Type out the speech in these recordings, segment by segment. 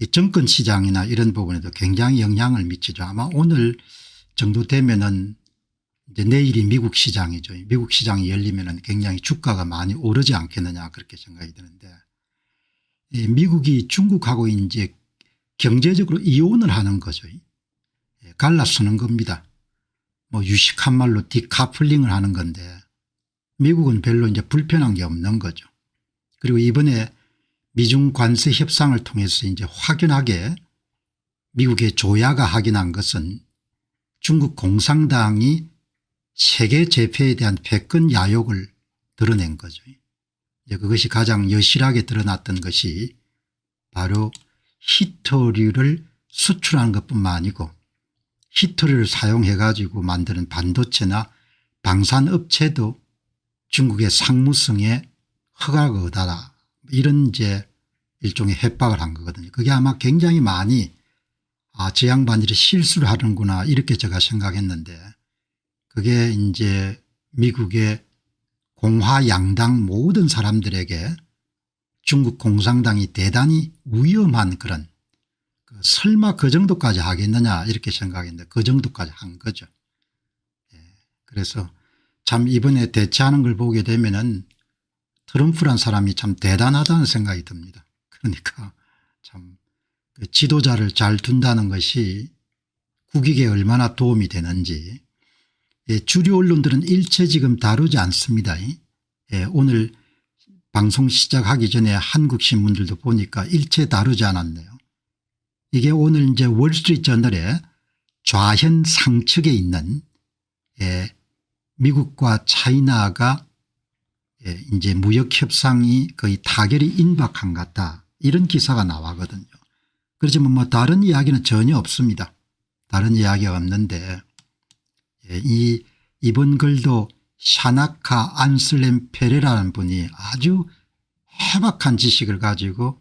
이 정권 시장이나 이런 부분에도 굉장히 영향을 미치죠. 아마 오늘 정도 되면은 이제 내일이 미국 시장이죠. 미국 시장이 열리면은 굉장히 주가가 많이 오르지 않겠느냐 그렇게 생각이 드는데 이 미국이 중국하고 이제 경제적으로 이혼을 하는 거죠. 예, 갈라쓰는 겁니다. 뭐 유식한 말로 디카플링을 하는 건데 미국은 별로 이제 불편한 게 없는 거죠. 그리고 이번에 미중 관세 협상을 통해서 이제 확연하게 미국의 조야가 확인한 것은 중국 공산당이 세계 재패에 대한 패권 야욕을 드러낸 거죠. 이제 그것이 가장 여실하게 드러났던 것이 바로 히토류를 수출하는 것뿐만 아니고 히토류를 사용해 가지고 만드는 반도체나 방산업체도 중국의 상무성에 허가가 얻어라 이런 이제 일종의 협박을 한 거거든요. 그게 아마 굉장히 많이 아, 저 양반들이 실수를 하는구나 이렇게 제가 생각했는데 그게 이제 미국의 공화 양당 모든 사람들에게 중국 공산당이 대단히 위험한 그런 그 설마 그 정도까지 하겠느냐 이렇게 생각했는데 그 정도까지 한 거죠. 예, 그래서 참 이번에 대처하는 걸 보게 되면 은 트럼프란 사람이 참 대단하다는 생각이 듭니다. 그러니까 참 그 지도자를 잘 둔다는 것이 국익에 얼마나 도움이 되는지 예, 주류 언론들은 일체 지금 다루지 않습니다. 예, 오늘 방송 시작하기 전에 한국 신문들도 보니까 일체 다루지 않았네요. 이게 오늘 이제 월스트리트 저널에 좌현 상측에 있는 예, 미국과 차이나가 예, 이제 무역 협상이 거의 타결이 임박한 것 같다. 이런 기사가 나와거든요. 그렇지만 뭐 다른 이야기는 전혀 없습니다. 다른 이야기가 없는데 예, 이 이번 글도 샤나카 안슬렘 페레라는 분이 아주 해박한 지식을 가지고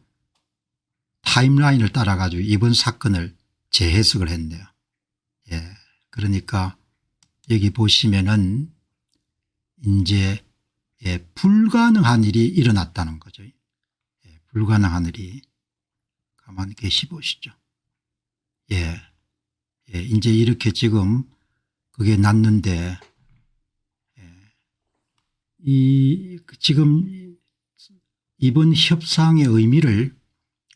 타임라인을 따라 가지고 이번 사건을 재해석을 했네요. 예. 그러니까 여기 보시면은 이제 예, 불가능한 일이 일어났다는 거죠. 예, 불가능한 일이 가만히 계시 보시죠. 예. 예, 이제 이렇게 지금 그게 났는데 예. 이 지금 이번 협상의 의미를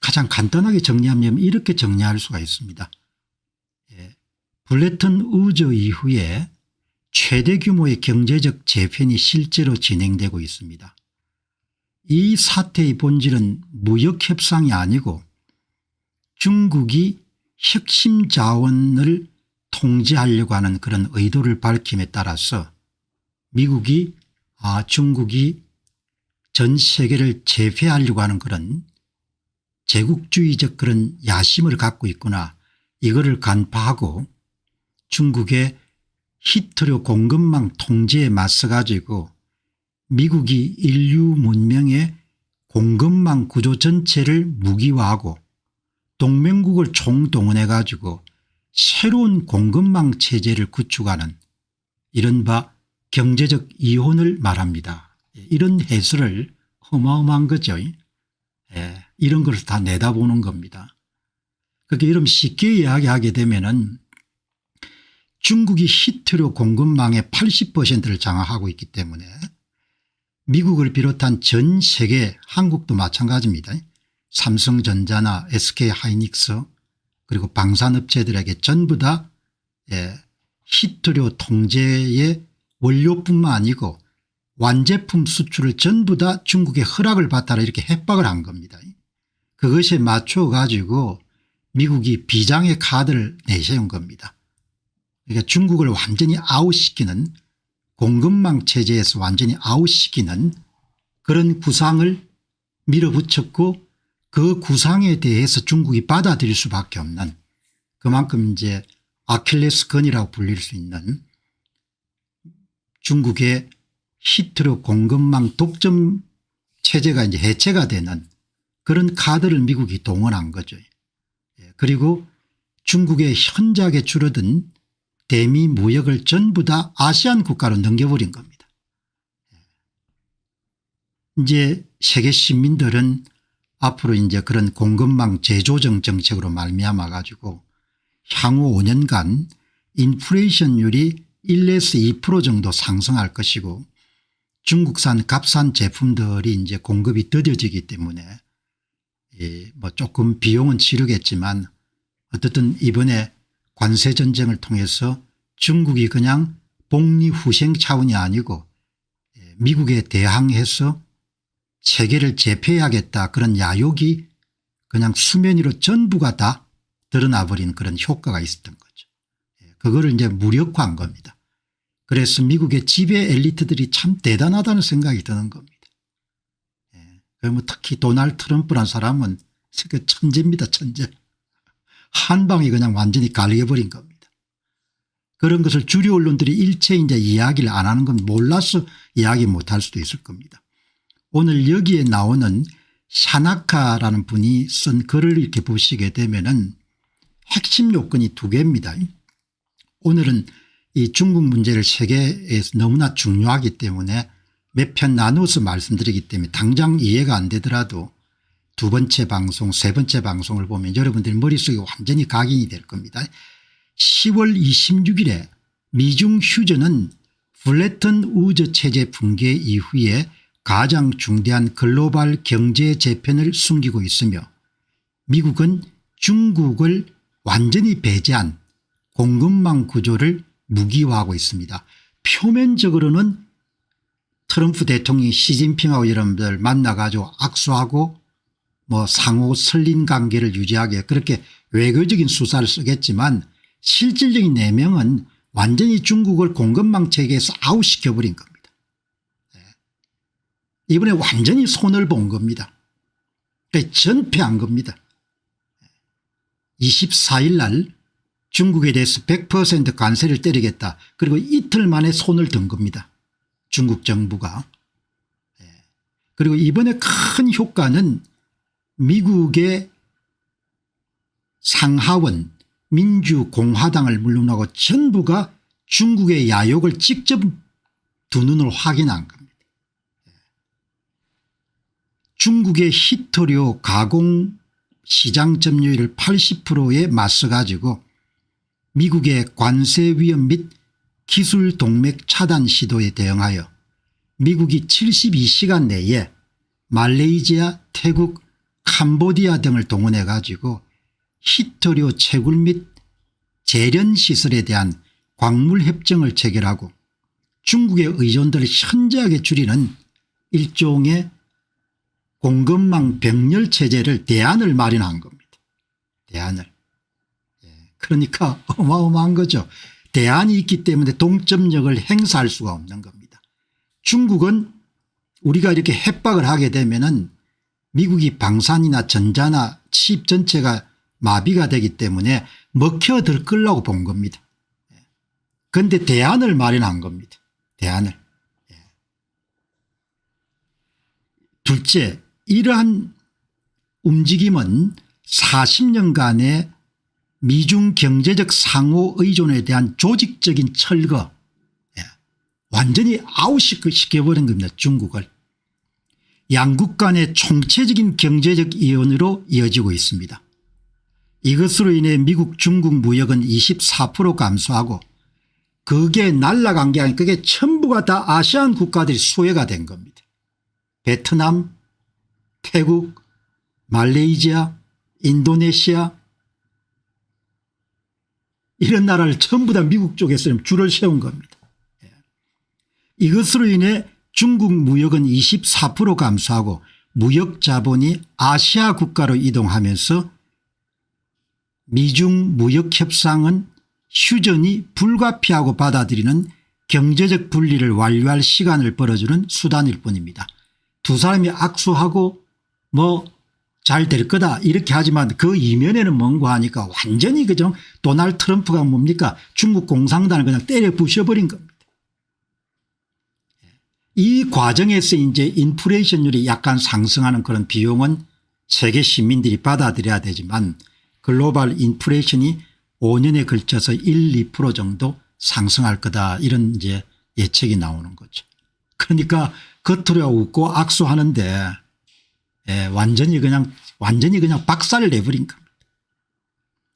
가장 간단하게 정리하면 이렇게 정리할 수가 있습니다. 예. 블레턴 우저 이후에 최대 규모의 경제적 재편이 실제로 진행되고 있습니다. 이 사태의 본질은 무역 협상이 아니고 중국이 핵심 자원을 통제하려고 하는 그런 의도를 밝힘에 따라서 미국이 아 중국이 전 세계를 제패하려고 하는 그런 제국주의적 그런 야심을 갖고 있구나. 이거를 간파하고 중국의 히트류 공급망 통제에 맞서 가지고 미국이 인류 문명의 공급망 구조 전체를 무기화하고 동맹국을 총동원해 가지고 새로운 공급망 체제를 구축하는 이른바 경제적 이혼을 말합니다. 이런 해설을 어마어마한 거죠. 예, 이런 것을 다 내다보는 겁니다. 그렇게 이런 쉽게 이야기하게 되면은 중국이 히트류 공급망의 80%를 장악하고 있기 때문에 미국을 비롯한 전 세계 한국도 마찬가지입니다. 삼성전자나 SK하이닉스 그리고 방산업체들에게 전부 다 예, 히트류 통제의 원료뿐만 아니고 완제품 수출을 전부 다 중국의 허락을 받아라 이렇게 협박을 한 겁니다. 그것에 맞춰 가지고 미국이 비장의 카드를 내세운 겁니다. 그러니까 중국을 완전히 아웃시키는 공급망 체제에서 완전히 아웃시키는 그런 구상을 밀어붙였고 그 구상에 대해서 중국이 받아들일 수밖에 없는 그만큼 이제 아킬레스건이라고 불릴 수 있는 중국의 히트로 공급망 독점 체제가 이제 해체가 되는 그런 카드를 미국이 동원한 거죠. 예, 그리고 중국의 현저하게 줄어든 대미 무역을 전부 다 아시안 국가로 넘겨버린 겁니다. 예. 이제 세계 시민들은 앞으로 이제 그런 공급망 재조정 정책으로 말미암아 가지고 향후 5년간 인플레이션율이 1에서 2% 정도 상승할 것이고 중국산 값싼 제품들이 이제 공급이 더뎌지기 때문에 예, 뭐 조금 비용은 치르겠지만 어떻든 이번에 관세 전쟁을 통해서 중국이 그냥 복리후생 차원이 아니고 예, 미국에 대항해서 세계를 제패해야겠다 그런 야욕이 그냥 수면 위로 전부가 다 드러나 버린 그런 효과가 있었던 거죠. 예, 그거를 이제 무력화한 겁니다. 그래서 미국의 지배 엘리트들이 참 대단하다는 생각이 드는 겁니다. 예, 그뭐 특히 도널드 트럼프란 사람은 그 천재입니다. 천재. 한 방에 그냥 완전히 갈려버린 겁니다. 그런 것을 주류 언론들이 일체 이제 이야기를 안 하는 건 몰라서 이야기 못 할 수도 있을 겁니다. 오늘 여기에 나오는 샤나카라는 분이 쓴 글을 이렇게 보시게 되면은 핵심 요건이 두 개입니다. 오늘은 이 중국 문제를 세계에서 너무나 중요하기 때문에 몇 편 나누어서 말씀드리기 때문에 당장 이해가 안 되더라도 두 번째 방송 세 번째 방송을 보면 여러분들 머릿속에 완전히 각인이 될 겁니다. 10월 26일에 미중 휴전은 플래튼 우주 체제 붕괴 이후에 가장 중대한 글로벌 경제 재편을 숨기고 있으며 미국은 중국을 완전히 배제한 공급망 구조를 무기화하고 있습니다. 표면적으로는 트럼프 대통령이 시진핑하고 여러분들 만나가지고 악수하고 뭐 상호 설린 관계를 유지하게 그렇게 외교적인 수사를 쓰겠지만 실질적인 내명은 완전히 중국을 공급망 체계에서 아웃시켜버린 겁니다. 네. 이번에 완전히 손을 본 겁니다. 전패한 겁니다. 24일 날 중국에 대해서 100% 관세를 때리겠다. 그리고 이틀 만에 손을 든 겁니다. 중국 정부가. 예. 그리고 이번에 큰 효과는 미국의 상하원 민주공화당을 물러나고 전부가 중국의 야욕을 직접 두 눈으로 확인한 겁니다. 예. 중국의 히토류 가공 시장 점유율을 80%에 맞서 가지고 미국의 관세 위험 및 기술 동맥 차단 시도에 대응하여 미국이 72시간 내에 말레이시아, 태국, 캄보디아 등을 동원해 가지고 히토류 채굴 및 재련 시설에 대한 광물 협정을 체결하고 중국의 의존도를 현저하게 줄이는 일종의 공급망 병렬 체제를 대안을 마련한 겁니다. 대안을. 예, 그러니까 어마어마한 거죠. 대안이 있기 때문에 동점력을 행사할 수가 없는 겁니다. 중국은 우리가 이렇게 협박을 하게 되면 은 미국이 방산이나 전자나 칩 전체가 마비가 되기 때문에 먹혀들 끌라고 본 겁니다. 그런데 대안을 마련한 겁니다. 대안을. 예. 둘째 이러한 움직임은 40년간의 미중 경제적 상호 의존에 대한 조직적인 철거 예. 완전히 아웃시켜버린 겁니다. 중국을. 양국 간의 총체적인 경제적 이혼으로 이어지고 있습니다. 이것으로 인해 미국 중국 무역은 24% 감소하고 그게 날라간 게 아니라 그게 전부가 다 아시안 국가들이 수혜가 된 겁니다. 베트남 태국 말레이시아 인도네시아 이런 나라를 전부 다 미국 쪽에서 줄을 세운 겁니다. 예. 이것으로 인해 중국 무역은 24% 감소하고 무역 자본이 아시아 국가로 이동하면서 미중 무역 협상은 휴전이 불가피하고 받아들이는 경제적 분리를 완료할 시간을 벌어주는 수단일 뿐입니다. 두 사람이 악수하고 뭐 잘 될 거다 이렇게 하지만 그 이면에는 뭔가 하니까 완전히 그죠 도널드 트럼프가 뭡니까 중국 공산당을 그냥 때려 부셔버린 겁니다. 이 과정에서 이제 인플레이션율이 약간 상승하는 그런 비용은 세계 시민들이 받아들여야 되지만 글로벌 인플레이션이 5년에 걸쳐서 1, 2% 정도 상승할 거다 이런 이제 예측이 나오는 거죠. 그러니까 겉으로 웃고 악수하는데 예, 완전히 그냥 완전히 그냥 박살을 내버린 겁니다.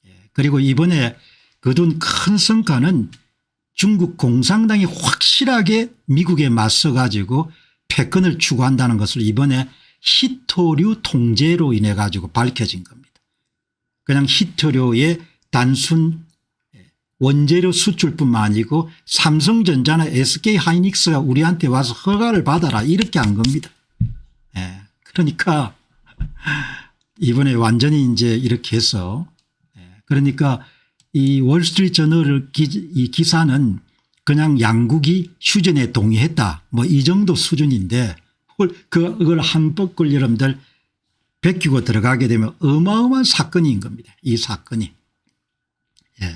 예, 그리고 이번에 거둔 큰 성과는 중국 공산당이 확실하게 미국에 맞서 가지고 패권을 추구한다는 것을 이번에 히토류 통제로 인해 가지고 밝혀진 겁니다. 그냥 히토류의 단순 원재료 수출뿐만 아니고 삼성전자나 SK 하이닉스가 우리한테 와서 허가를 받아라 이렇게 한 겁니다. 예. 그러니까 이번에 완전히 이제 이렇게 해서 예. 그러니까 이 월스트리트 저널 기, 이 기사는 그냥 양국이 휴전에 동의했다 뭐 이 정도 수준인데 그- 그걸 한복을 여러분들 베끼고 들어가게 되면 어마어마한 사건인 겁니다. 이 사건이. 예.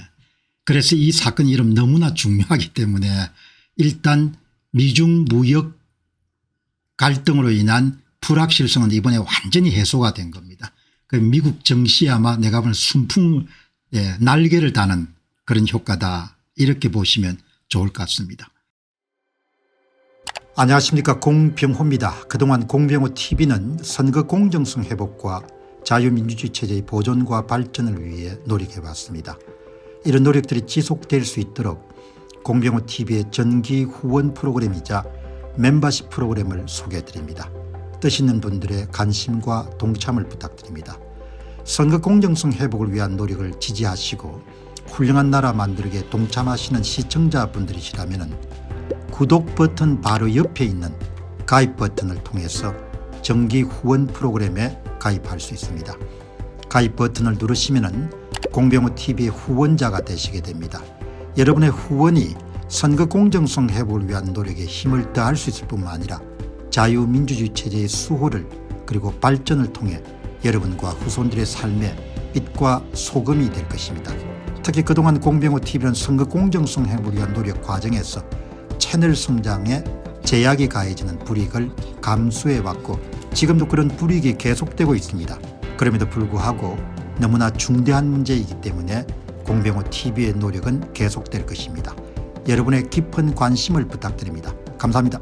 그래서 이 사건이 이름 너무나 중요하기 때문에 일단 미중 무역 갈등으로 인한 불확실성은 이번에 완전히 해소가 된 겁니다. 그 미국 정시에 아마 내가 보는 순풍 예, 날개를 다는 그런 효과다 이렇게 보시면 좋을 것 같습니다. 안녕하십니까 공병호입니다. 그동안 공병호 TV는 선거 공정성 회복과 자유민주주의 체제의 보존과 발전을 위해 노력해왔습니다. 이런 노력들이 지속될 수 있도록 공병호 TV의 정기 후원 프로그램이자 멤버십 프로그램을 소개해드립니다. 뜻 있는 분들의 관심과 동참을 부탁드립니다. 선거 공정성 회복을 위한 노력을 지지하시고 훌륭한 나라 만들기에 동참하시는 시청자분들이시라면 구독 버튼 바로 옆에 있는 가입 버튼을 통해서 정기 후원 프로그램에 가입할 수 있습니다. 가입 버튼을 누르시면 공병호 TV의 후원자가 되시게 됩니다. 여러분의 후원이 선거 공정성 회복을 위한 노력에 힘을 더할 수 있을 뿐만 아니라 자유민주주의 체제의 수호를 그리고 발전을 통해 여러분과 후손들의 삶에 빛과 소금이 될 것입니다. 특히 그동안 공병호 TV는 선거 공정성 회복을 위한 노력 과정에서 채널 성장에 제약이 가해지는 불이익을 감수해 왔고 지금도 그런 불이익이 계속되고 있습니다. 그럼에도 불구하고 너무나 중대한 문제이기 때문에 공병호 TV의 노력은 계속될 것입니다. 여러분의 깊은 관심을 부탁드립니다. 감사합니다.